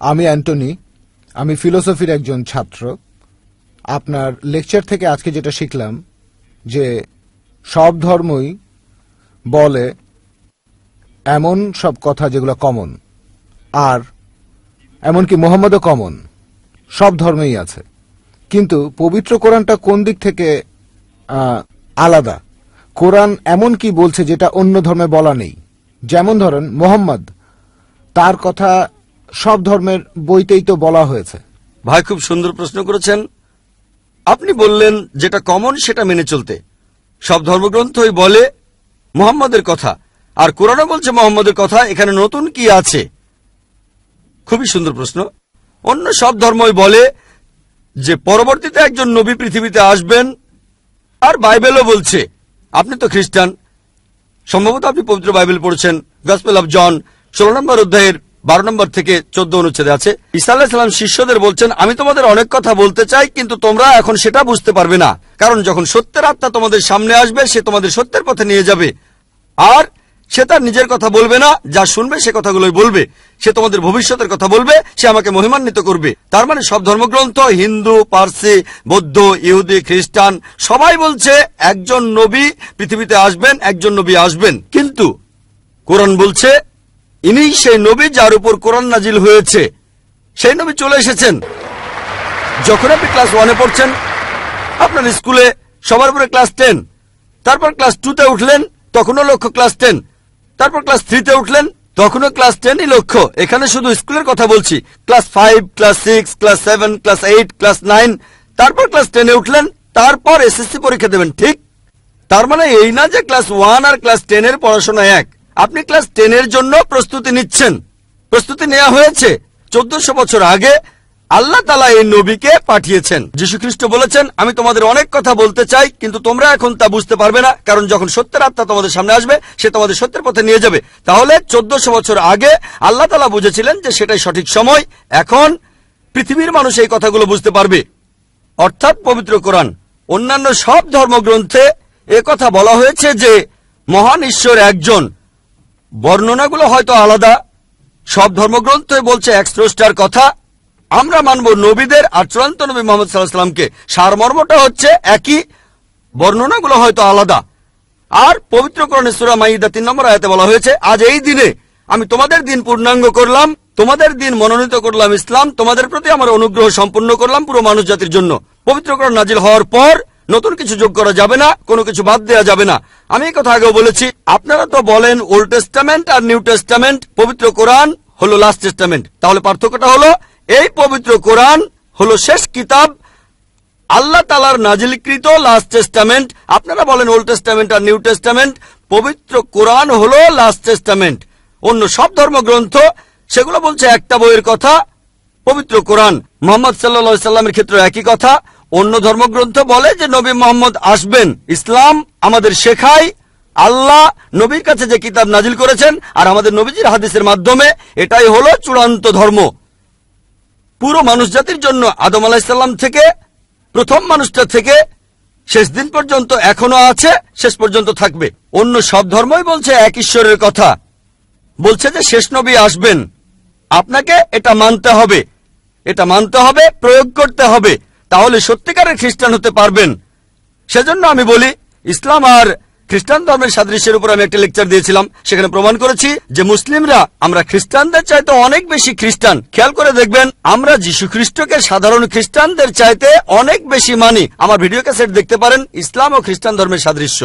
আমি অ্যান্টনি, আমি ফিলোসফির একজন ছাত্র। আপনার লেকচার থেকে আজকে যেটা শিখলাম, যে সব ধর্মই বলে এমন সব কথা যেগুলো কমন আর এমনকি মোহাম্মদও কমন সব ধর্মেই আছে। কিন্তু পবিত্র কোরআনটা কোন দিক থেকে আলাদা? কোরআন এমন কি বলছে যেটা অন্য ধর্মে বলা নেই? যেমন ধরেন মোহাম্মদ, তার কথা সব ধর্মের বইতেই তো বলা হয়েছে। ভাই খুব সুন্দর প্রশ্ন করেছেন। আপনি বললেন যেটা কমন সেটা মেনে চলতে। সব ধর্মগ্রন্থই বলে মোহাম্মদের কথা। আর কোরআনও বলছে মোহাম্মদের কথা। এখানে নতুন কি আছে? খুবই সুন্দর প্রশ্ন। অন্য সব ধর্মই বলে যে পরবর্তীতে একজন নবী পৃথিবীতে আসবেন আর বাইবেলও বলছে। আপনি তো খ্রিস্টান। সম্ভবত আপনি পবিত্র বাইবেল পড়ছেন। গসপেল অফ জন, ষোলো নম্বর অধ্যায়ের বারো নম্বর থেকে চোদ্দ অনুচ্ছেদে আছে ইসা আল্লাহাম শিষ্যদের বলছেন, আমি তোমাদের অনেক কথা বলতে চাই, কিন্তু তোমরা এখন সেটা বুঝতে পারবে না। কারণ যখন সত্যের আত্মা তোমাদের সামনে আসবে, সে তোমাদের সত্যের পথে নিয়ে যাবে। আর সে তার নিজের কথা বলবে না, যা শুনবে সে কথাগুলোই বলবে। সে তোমাদের ভবিষ্যতের কথা বলবে, সে আমাকে মহিমান্বিত করবে। তার মানে সব ধর্মগ্রন্থ, হিন্দু, পার্সি, বৌদ্ধ, ইহুদি, খ্রিস্টান, সবাই বলছে, একজন নবী পৃথিবীতে আসবেন, একজন নবী আসবেন। কিন্তু কোরআন বলছে ইনি সেই নবী যার উপর কোরআন নাজিল হয়েছে। সেই নবী চলে এসেছেন। যখন আপনি ক্লাস ওয়ানে পড়ছেন, আপনার স্কুলে সবার উপরে ক্লাস টেন, তারপর ক্লাস টুতে উঠলেন, তখনও লক্ষ্য ক্লাস টেন, তারপর ক্লাস থ্রিতে উঠলেন, তখনও ক্লাস টেনই লক্ষ্য। এখানে শুধু স্কুলের কথা বলছি। Class five, class six, class seven, class eight, class nine, তারপর ক্লাস টেনে উঠলেন, তারপর এসএসসি পরীক্ষা দেবেন, ঠিক? তার মানে এই না যে ক্লাস ওয়ান আর ক্লাস টেনের পড়াশোনা এক। আপনি ক্লাস টেনের জন্য প্রস্তুতি নিচ্ছেন। প্রস্তুতি নেওয়া হয়েছে। চোদ্দশো বছর আগে আল্লাহ তালা এই নবীকে পাঠিয়েছেন। খ্রিস্ট বলেছেন, আমি তোমাদের অনেক কথা বলতে চাই, কিন্তু তোমরা এখন তা বুঝতে পারবে না, কারণ যখন সত্যের আত্মা তোমাদের সামনে আসবে, সে তোমাদের সত্যের পথে নিয়ে যাবে। তাহলে চোদ্দশো বছর আগে আল্লাহ তালা বুঝেছিলেন যে সেটাই সঠিক সময়। এখন পৃথিবীর মানুষ এই কথাগুলো বুঝতে পারবে। অর্থাৎ পবিত্র কোরআন। অন্যান্য সব ধর্মগ্রন্থে কথা বলা হয়েছে যে মহান ঈশ্বর একজন। বর্ণনাগুলো হয়তো আলাদা। সব ধর্মগ্রন্থে বলছে এক স্রষ্টার কথা। আমরা মানব নবীদের আর চূড়ান্ত নবী মোহাম্মদ সাল্লাহ সাল্লামকে সারমর্মটা হচ্ছে একই। বর্ণনাগুলো হয়তো আলাদা। আর পবিত্র করণে সুরা মাইদা তিন নম্বর আয়াতে বলা হয়েছে, আজ এই দিনে আমি তোমাদের দিন পূর্ণাঙ্গ করলাম, তোমাদের দিন মনোনীত করলাম ইসলাম, তোমাদের প্রতি আমার অনুগ্রহ সম্পূর্ণ করলাম পুরো মানুষ জাতির জন্য। পবিত্রকরণ নাজিল হওয়ার পর নতুন কিছু যোগ করা যাবে না, কোনো কিছু বাদ দেওয়া যাবে না। আমি কথা আগেও বলেছি, আপনারা তো বলেন ওল্ড টেস্টামেন্ট আর নিউ টেস্টামেন্ট, পবিত্র কোরআন হলো লাস্ট টেস্টামেন্ট। তাহলে পার্থক্যটা হলো, এই পবিত্র কোরআন হলো শেষ কিতাব, আল্লাহ তালার নাজিলকৃত লাস্ট টেস্টামেন্ট। আপনারা বলেন ওল্ড টেস্টামেন্ট আর নিউ টেস্টামেন্ট, পবিত্র কোরআন হলো লাস্ট টেস্টামেন্ট। অন্য সব ধর্মগ্রন্থ, সেগুলো বলছে একটা বইয়ের কথা, পবিত্র কোরআন। মোহাম্মদ সাল্লা সাল্লামের ক্ষেত্রে একই কথা অন্য ধর্মগ্রন্থ বলে যে নবী মোহাম্মদ আসবেন। ইসলাম আমাদের শেখায়। আল্লাহ নবীর কাছে যে কিতাব নাজিল করেছেন আর আমাদের নবীজির হাদিসের মাধ্যমে এটাই হলো চূড়ান্ত ধর্ম। পুরো মানুষ জাতির জন্য আদম আলাহিসাল্লাম থেকে, প্রথম মানুষটা থেকে শেষ দিন পর্যন্ত এখনও আছে, শেষ পর্যন্ত থাকবে। অন্য সব ধর্মই বলছে এক ঈশ্বরের কথা। বলছে যে শেষ নবী আসবেন। আপনাকে এটা মানতে হবে। এটা মানতে হবে, প্রয়োগ করতে হবে। তাহলে সত্যিকারের খ্রিস্টান হতে পারবেন। সেজন্য আমি বলি, ইসলাম আর খ্রিস্টান ধর্মের সাদৃশ্যের উপর আমি একটা লেকচার দিয়েছিলাম, সেখানে প্রমাণ করেছি যে মুসলিমরা আমরা খ্রিস্টানদের চাইতে অনেক বেশি খ্রিস্টান। খেয়াল করে দেখবেন, আমরা যীশু খ্রিস্টকে সাধারণ খ্রিস্টানদের চাইতে অনেক বেশি মানি। আমার ভিডিও ক্যাসেট দেখতে পারেন, ইসলাম ও খ্রিস্টান ধর্মের সাদৃশ্য।